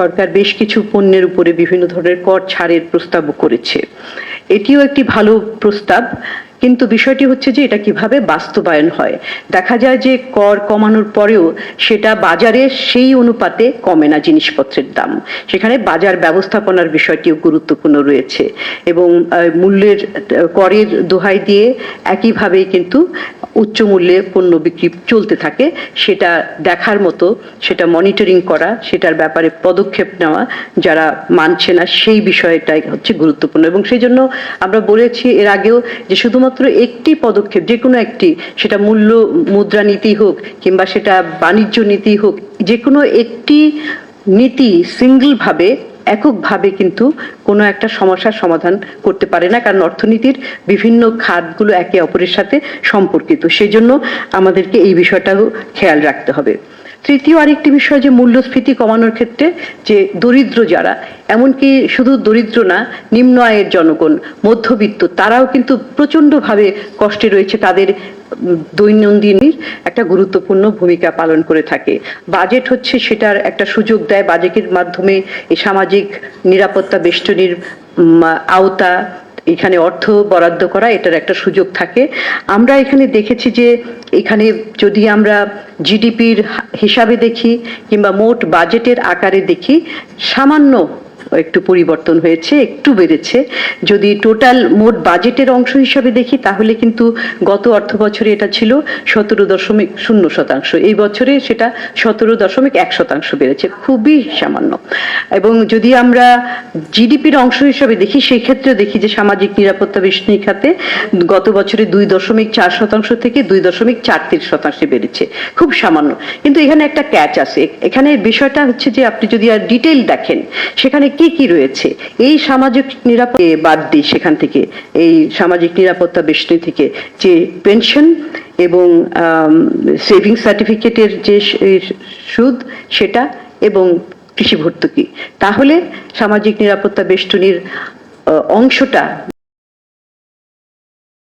সরকার বেশ কিছু পণ্যের উপরে বিভিন্ন ধরনের কর ছাড়ের প্রস্তাবও করেছে। এটিও একটি ভালো প্রস্তাব। কিন্তু বিষয়টি হচ্ছে যে এটা কীভাবে বাস্তবায়ন হয়। দেখা যায় যে কর কমানোর পরেও সেটা বাজারে সেই অনুপাতে কমে না জিনিসপত্রের দাম। সেখানে বাজার ব্যবস্থাপনার বিষয়টিও গুরুত্বপূর্ণ রয়েছে এবং মূল্যের করের দোহাই দিয়ে একইভাবেই কিন্তু উচ্চ মূল্যে পণ্য বিক্রি চলতে থাকে। সেটা দেখার মতো, সেটা মনিটরিং করা, সেটার ব্যাপারে পদক্ষেপ নেওয়া যারা মানছে না, সেই বিষয়টাই হচ্ছে গুরুত্বপূর্ণ। এবং সেই জন্য আমরা বলেছি এর আগেও যে শুধুমাত্র একটি পদক্ষেপ, যে কোনো একটি, সেটা মূল্য, মুদ্রা নীতি হোক কিংবা সেটা বাণিজ্য নীতি হোক, যে কোনো একটি নীতি সিঙ্গলভাবে এককভাবে কিন্তু কোনো একটা সমস্যার সমাধান করতে পারে না, কারণ অর্থনীতির বিভিন্ন খাতগুলো একে অপরের সাথে সম্পর্কিত। সেই জন্য আমাদেরকে এই বিষয়টাও খেয়াল রাখতে হবে। তৃতীয় আরেকটি বিষয় যে মূল্যস্ফীতি কমানোর ক্ষেত্রে যে দরিদ্র যারা, এমনকি শুধু দরিদ্র না, নিম্ন আয়ের জনগণ, মধ্যবিত্ত, তারাও কিন্তু প্রচণ্ডভাবে কষ্টে রয়েছে তাদের দৈনন্দিনের একটা গুরুত্বপূর্ণ ভূমিকা পালন করে থাকে। বাজেট হচ্ছে সেটার একটা সুযোগ দেয় বাজেটের মাধ্যমে সামাজিক নিরাপত্তা বেষ্টনীর আওতা এখানে অর্থ বরাদ্দ করা, এটার একটা সুযোগ থাকে। আমরা এখানে দেখেছি যে, এখানে যদি আমরা জিডিপির হিসাবে দেখি, কিংবা মোট বাজেটের আকারে দেখি, সামান্য একটু পরিবর্তন হয়েছে, একটু বেড়েছে। যদি টোটাল মোট বাজেটের অংশ হিসাবে দেখি, তাহলে কিন্তু গত অর্থ বছরে এটা ছিল সতেরো দশমিক শূন্য শতাংশ। এই বছরে সেটা সতেরো দশমিক এক শতাংশ বেড়েছে, খুবই সামান্য। এবং যদি আমরা জিডিপির অংশ হিসাবে দেখি সেই ক্ষেত্রে দেখি যে সামাজিক নিরাপত্তা বেষ্টনী খাতে গত বছরে দুই দশমিক চার শতাংশ থেকে দুই দশমিক চার তিন শতাংশে বেড়েছে, খুব সামান্য। কিন্তু এখানে একটা ক্যাচ আছে। এখানে বিষয়টা হচ্ছে যে আপনি যদি আর ডিটেল দেখেন, সেখানে কি কি রয়েছে? এই সামাজিক নিরাপত্তা বাদ দিই সেখান থেকে। এই সামাজিক নিরাপত্তা বেষ্টনী থেকে যে পেনশন এবং সেভিং সার্টিফিকেটের যে সুদ সেটা এবং কৃষি ভর্তুকি। তাহলে সামাজিক নিরাপত্তা বেষ্টনীর অংশটা